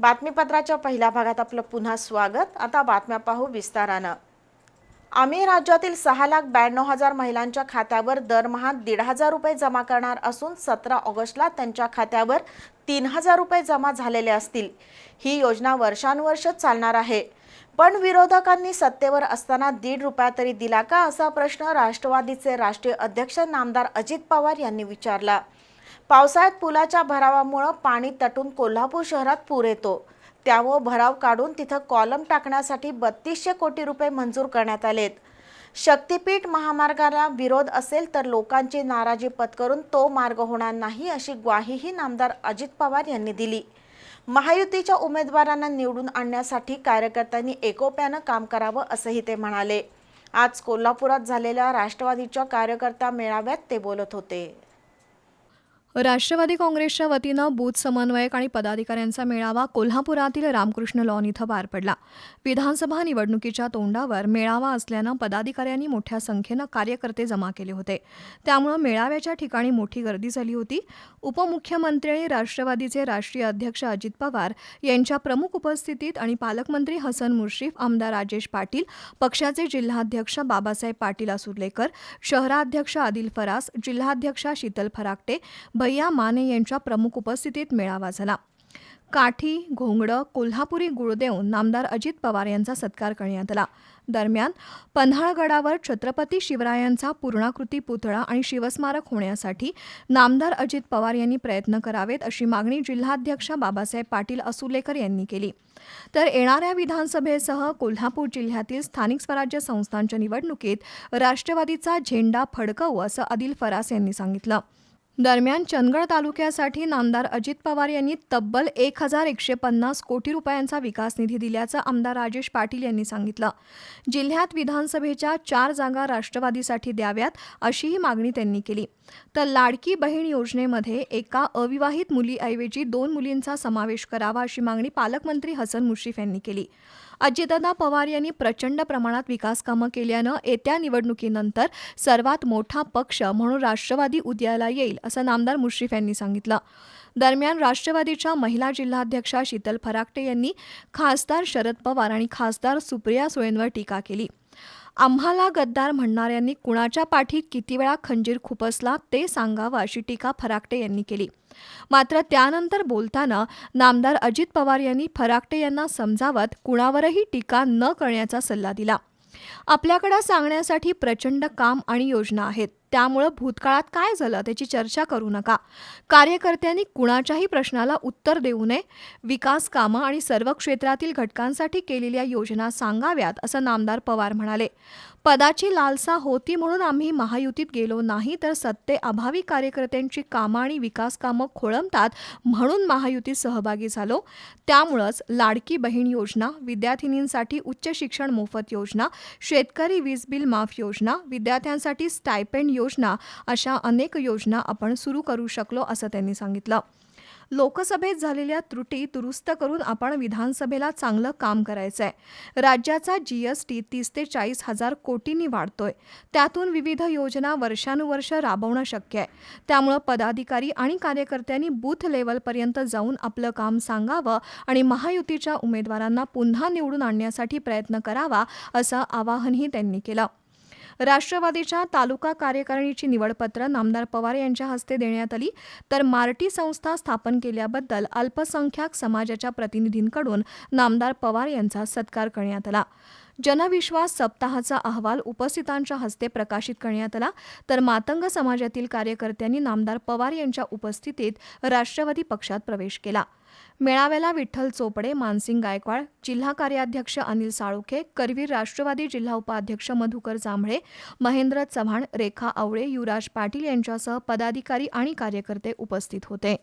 बातमीपत्राच्या पहिल्या भागात आपलं पुन्हा स्वागत. आता बातम्या पाहू विस्तारानं. आम्ही राज्यातील सहा लाख ब्याण्णव हजार महिलांच्या खात्यावर दरमहा दीड हजार रुपये जमा करणार असून सतरा ऑगस्टला त्यांच्या खात्यावर तीन हजार रुपये जमा झालेले असतील. ही योजना वर्षानुवर्ष चालणार आहे. पण विरोधकांनी सत्तेवर असताना दीड रुपया तरी दिला का असा प्रश्न राष्ट्रवादीचे राष्ट्रीय अध्यक्ष नामदार अजित पवार यांनी विचारला. पावसाळ्यात पुलाच्या भरावामुळं पाणी तटून कोल्हापूर शहरात पूर येतो. त्यावर भराव काढून तिथं कॉलम टाकण्यासाठी बत्तीसशे कोटी रुपये मंजूर करण्यात आलेत. शक्तीपीठ महामार्गाला विरोध असेल तर लोकांची नाराजी पत्करून तो मार्ग होणार नाही अशी ग्वाहीही नामदार अजित पवार यांनी दिली. महायुतीच्या उमेदवारांना निवडून आणण्यासाठी कार्यकर्त्यांनी एकोप्यानं काम करावं असंही ते म्हणाले. आज कोल्हापुरात झालेल्या राष्ट्रवादीच्या कार्यकर्ता मेळाव्यात ते बोलत होते. राष्ट्रवादी काँग्रेसच्या वतीनं बूथ समन्वयक आणि पदाधिकाऱ्यांचा मेळावा कोल्हापुरातील रामकृष्ण लॉन इथं पार पडला. विधानसभा निवडणुकीच्या तोंडावर मेळावा असल्यानं पदाधिकाऱ्यांनी मोठ्या संख्येनं कार्यकर्ते जमा केले होते. त्यामुळं मेळाव्याच्या ठिकाणी मोठी गर्दी झाली होती. उपमुख्यमंत्री आणि राष्ट्रवादीचे राष्ट्रीय अध्यक्ष अजित पवार यांच्या प्रमुख उपस्थितीत आणि पालकमंत्री हसन मुश्रीफ आमदार राजेश पाटील पक्षाचे जिल्हाध्यक्ष बाबासाहेब पाटील असुर्लेकर शहराध्यक्ष आदिल फरास जिल्हाध्यक्षा शीतल फराकटे भैया माने यांच्या प्रमुख उपस्थितीत मेळावा झाला. काठी घोंगडं कोल्हापुरी गुळ देऊन नामदार अजित पवार यांचा सत्कार करण्यात आला. दरम्यान पन्हाळगडावर छत्रपती शिवरायांचा पूर्णाकृती पुतळा आणि शिवस्मारक होण्यासाठी नामदार अजित पवार यांनी प्रयत्न करावेत अशी मागणी जिल्हाध्यक्ष बाबासाहेब पाटील असुलेकर यांनी केली. तर येणाऱ्या विधानसभेसह कोल्हापूर जिल्ह्यातील स्थानिक स्वराज्य संस्थांच्या निवडणुकीत राष्ट्रवादीचा झेंडा फडकवू असं आदिल फरास यांनी सांगितलं. दरम्यान चंदगड तालुक्यासाठी नामदार अजित पवार यांनी तब्बल एक हजार एकशे पन्नास कोटी रुपयांचा विकास निधी दिल्याचं आमदार राजेश पाटील यांनी सांगितलं. जिल्ह्यात विधानसभेच्या चार जागा राष्ट्रवादीसाठी द्याव्यात अशीही मागणी त्यांनी केली. तर लाडकी बहीण योजनेमध्ये एका अविवाहित मुलीऐवजी दोन मुलींचा समावेश करावा अशी मागणी पालकमंत्री हसन मुश्रीफ यांनी केली. अजितदादा पवार यांनी प्रचंड प्रमाणात विकास कामं केल्यानं येत्या निवडणुकीनंतर सर्वात मोठा पक्ष म्हणून राष्ट्रवादी उदयाला येईल असं नामदार मुश्रीफ यांनी सांगितलं. दरम्यान राष्ट्रवादीच्या महिला जिल्हाध्यक्षा शीतल फराकटे यांनी खासदार शरद पवार आणि खासदार सुप्रिया सुळेंवर टीका केली. आम्हाला गद्दार म्हणणाऱ्यांनी कुणाच्या पाठीत किती वेळा खंजीर खुपसला ते सांगावं अशी टीका फराकटे यांनी केली. मात्र त्यानंतर बोलताना नामदार अजित पवार यांनी फराकटे यांना समजावत कुणावरही टीका न करण्याचा सल्ला दिला. आपल्याकडे सांगण्यासाठी प्रचंड काम आणि योजना आहेत. त्यामुळं भूतकाळात काय झालं त्याची चर्चा करू नका. कार्यकर्त्यांनी कुणाच्याही प्रश्नाला उत्तर देऊ नये. विकास कामं आणि सर्व क्षेत्रातील घटकांसाठी केलेल्या योजना सांगाव्यात असं नामदार पवार म्हणाले. पदाची लालसा होती म्हणून आम्ही महायुतीत गेलो नाही तर सत्ते अभावी कार्यकर्त्यांची कामं आणि विकास कामं खोळंबतात म्हणून महायुतीत सहभागी झालो. त्यामुळंच लाडकी बहीण योजना विद्यार्थिनींसाठी उच्च शिक्षण मोफत योजना शेतकरी वीज बिल माफ योजना विद्यार्थ्यांसाठी स्टायपेंड योजना अशा अनेक योजना आपण सुरू करू शकलो असं त्यांनी सांगितलं. लोकसभेत झालेल्या त्रुटी दुरुस्त करून आपण विधानसभेला चांगलं काम करायचं आहे राज्याचा जी एस टी तीस ते चाळीस हजार कोटींनी वाढतोय. त्यातून विविध योजना वर्षानुवर्ष राबवणं शक्य आहे. त्यामुळं पदाधिकारी आणि कार्यकर्त्यांनी बूथ लेवलपर्यंत जाऊन आपलं काम सांगावं आणि महायुतीच्या उमेदवारांना पुन्हा निवडून आणण्यासाठी प्रयत्न करावा असं आवाहनही त्यांनी केलं. राष्ट्रवादीच्या तालुका कार्यकारिणीची निवडपत्र नामदार पवार यांच्या हस्ते देण्यात आली. तर मार्टी संस्था स्थापन केल्याबद्दल अल्पसंख्याक समाजाच्या प्रतिनिधींकडून नामदार पवार यांचा सत्कार करण्यात आला. जनविश्वास सप्ताहाचा अहवाल उपस्थितांच्या हस्ते प्रकाशित करण्यात आला. तर मातंग समाजातील कार्यकर्त्यांनी नामदार पवार यांच्या उपस्थितीत राष्ट्रवादी पक्षात प्रवेश केला. मेळाव्याला विठ्ठल चोपडे मानसिंग गायकवाड जिल्हा कार्याध्यक्ष अनिल साळुखे करवीर राष्ट्रवादी जिल्हा उपाध्यक्ष मधुकर जांभळे महेंद्र चव्हाण रेखा आवळे युवराज पाटील यांच्यासह पदाधिकारी आणि कार्यकर्ते उपस्थित होते.